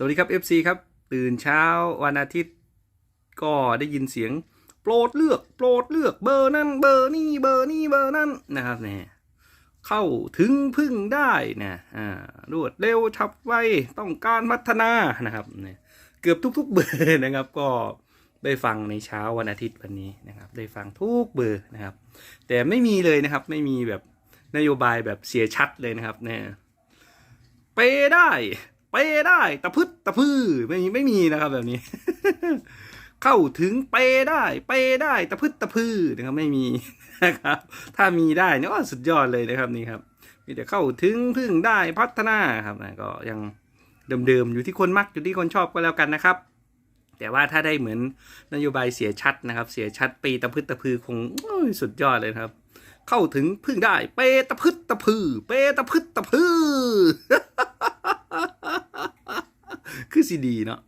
สวัสดีครับ FC ครับ ตื่นเช้าวันอาทิตย์ ก็ได้ยินเสียง โปรดเลือก โปรดเลือกเบอร์นั่นเบอร์นี่เบอร์นี่เบอร์นั่นนะครับเนี่ยเข้าถึงพึ่งได้นะอ่ารวดเร็วฉับไวต้องการพัฒนานะครับเนี่ยเกือบทุก ๆ เบอร์นะครับ ก็ได้ฟังในเช้าวันอาทิตย์วันนี้นะครับ ได้ฟังทุกเบอร์นะครับ แต่ไม่มีเลยนะครับไม่มีแบบนโยบายแบบเสียชัดเลยนะครับเนี่ยเปได้ เปได้ตะพึดตะพื้อไม่มีไม่มีนะครับแบบนี้ เข้าถึงเปได้ เปได้ตะพึดตะพื้นะครับไม่มีนะครับ ถ้ามีได้นี่ก็สุดยอดเลยนะครับนี่ครับมีแต่เข้าถึงพึ่งได้พัฒนาครับนะก็ยังเดิมๆอยู่ที่คนมักอยู่ที่คนชอบก็แล้วกันนะครับ แต่ว่าถ้าได้เหมือนนโยบายเสียชัดนะครับ เสียชัดปีตะพึดตะพือคงอสุดยอดเลยครับ เข้าถึงพึ่งได้ เปตะพึดตะพือ เปตะพึดตะพือ คือสีดีเนาะ